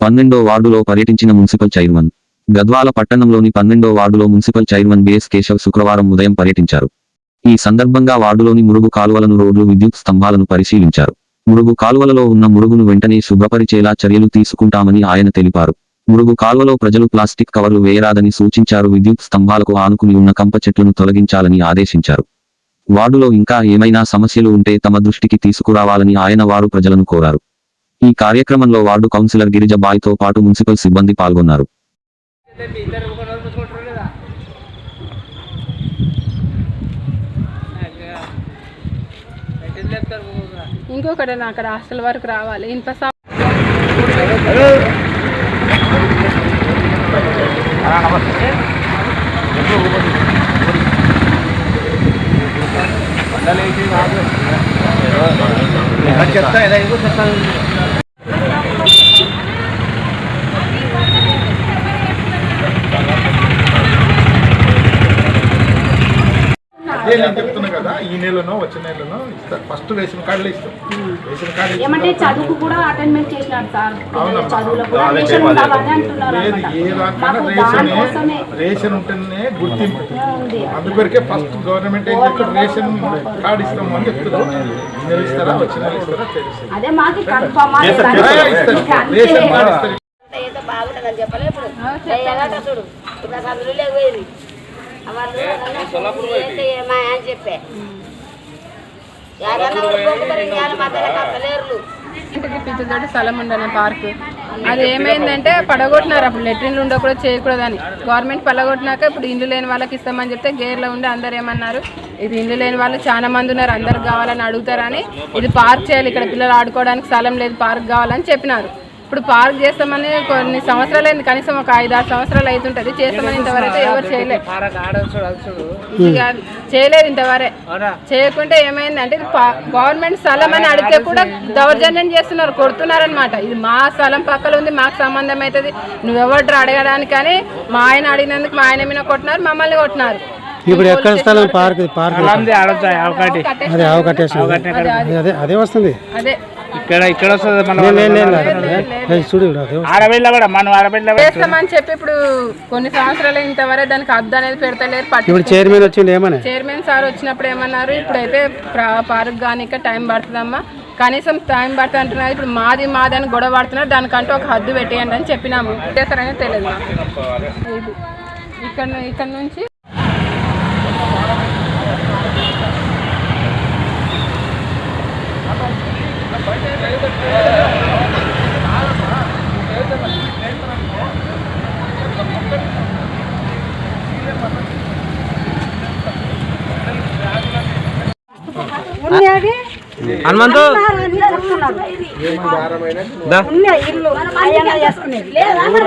పన్నెండో వార్డులో పర్యటించిన మున్సిపల్ చైర్మన్. గద్వాల పట్టణంలోని పన్నెండో వార్డులో మున్సిపల్ చైర్మన్ బిఎస్ కేశవ్ శుక్రవారం ఉదయం పర్యటించారు. ఈ సందర్భంగా వార్డులోని మురుగు కాలువలను రోడ్లు విద్యుత్ స్తంభాలను పరిశీలించారు. మురుగు కాలువలలో ఉన్న మురుగును వెంటనే శుభ్రపరిచేలా చర్యలు తీసుకుంటామని ఆయన తెలిపారు. మురుగు కాలువలో ప్రజలు ప్లాస్టిక్ కవర్లు వేయరాదని సూచించారు. విద్యుత్ స్తంభాలకు ఆనుకుని ఉన్న కంప చెట్లను తొలగించాలని ఆదేశించారు. వార్డులో ఇంకా ఏమైనా సమస్యలు ఉంటే తమ దృష్టికి తీసుకురావాలని ఆయన వారు ప్రజలను కోరారు. ఈ కార్యక్రమంలో వార్డు కౌన్సిలర్ గిరిజ బాయ్తో పాటు మున్సిపల్ సిబ్బంది పాల్గొన్నారు? ఇంకొకటి అక్కడ హాస్టల్ వరకు రావాలి ఇన్ఫ సా- అదే నేను చెప్తున్నా కదా ఈ నెలలో వచ్చే నెలలో ఇస్తా. ఫస్ట్ రేషన్ కార్డులు ఇస్తాం. రేషన్ కార్డు ఇచ్చిన ఏమంటే తర్వాత చదువుకు కూడా అటెండ్మెంట్ చేసినారు సార్. అవునమ్మా. చదువులో కూడా రేషన్ అంటున్నారు. ఏ దానికైనా మాకు రేషన్ రేషన్ ఉంటేనే గుర్తింపు. అందుకొరకే ఫస్ట్ గవర్నమెంట్ ఏం చెప్తారు రేషన్ కార్డు ఇస్తాము అని చెప్తున్నారు. ఈ నెల ఇస్తారా వచ్చే నెల ఇస్తారా తెలుస్తుంది అదే మాకు కన్ఫర్మ్ ఆ, ఇస్తారు. రేషన్ కార్డు ఇస్తారు. ఏదో బాగుంటుందని చెప్పలే ఇప్పుడు. చూడు. ఇప్పుడు నాకు అందులో లేవేది అని చెప్పే. పిచ్చుతోటి స్థలం ఉండను పార్క్. అది ఏమైందంటే పడగొట్టినారు. అప్పుడు లెట్రిన్లు ఉండకూడదు చేయకూడదని. గవర్నమెంట్ పడగొట్టినాక ఇప్పుడు ఇల్లు లేని వాళ్ళకి ఇస్తామని చెప్తే గేర్లో ఉండి అందరు ఏమన్నారు? ఇది ఇల్లు లేని వాళ్ళు చాలా మంది ఉన్నారు అందరికి కావాలని అడుగుతారని. ఇది పార్క్ చేయాలి ఇక్కడ పిల్లలు ఆడుకోవడానికి స్థలం లేదు పార్క్ కావాలని చెప్పినారు. ఇప్పుడు పార్క్ చేస్తామని కొన్ని సంవత్సరాలు అయింది కనీసం ఒక ఐదు ఆరు సంవత్సరాలు అవుతుంటది చేస్తామని ఇంతవరకు ఎవరు చేయలేదు చేయలేదు ఇంతవరే. చేయకుంటే ఏమైందంటే ఇది పా- గవర్నమెంట్ స్థలం అని అడిగితే కూడా దౌర్జన్యం చేస్తున్నారు కొడుతున్నారు అనమాట ఇది మా స్థలం పక్కన ఉంది మాకు సంబంధం అవుతుంది నువ్వెవరు అడగడానికి అని మా ఆయన అడిగినందుకు మా ఆయన మీద కొట్టినారు మమ్మల్ని కొట్టినారు. ఇప్పుడు ఎక్కడ స్థలం పార్క్ పార్క్ అదే అవకట్టేసి అదే అదే వస్తుంది. అదే. ఇక్కడ ఇక్కడ వస్తుంది మన చూడు. ఆడబిడ్డ కూడా మనం ఆడబిడ్డ చేస్తామని చెప్పి ఇప్పుడు కొన్ని సంవత్సరాలు ఇంతవరకు దానికి అద్దు అనేది పెడతలేరు పట్టి ఇప్పుడు చైర్మన్ వచ్చిండు ఏమని? చైర్మన్ సార్ వచ్చినప్పుడు ఏమన్నారు ఇప్పుడైతే ప్రా- పార్క్ కానీ ఇంకా టైం పడుతుందమ్మా. కనీసం టైం పడుతుంది అంటున్నారు ఇప్పుడు మాది మాది అని గొడవ పడుతున్నారు దానికంటూ ఒక హద్దు పెట్టేయండి అని చెప్పినాము. చేస్తారని తెలియదు. ఇక్కడ ఇక్కడ నుంచి హనుమంతు? అందరు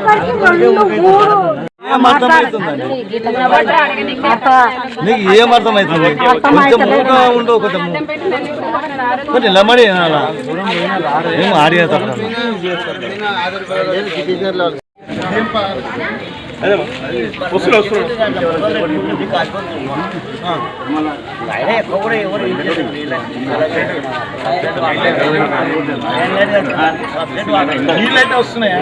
మంది ఒకరికొరకు అందరూ నీకు ఏం అర్థమవుతుంది? కొంచెం ఊరుగా ఉండు కొంచెం కొంచెం వినాలా. ఏం ఆడియో ఏం పా- నీళ్ళైతే వస్తున్నాయా?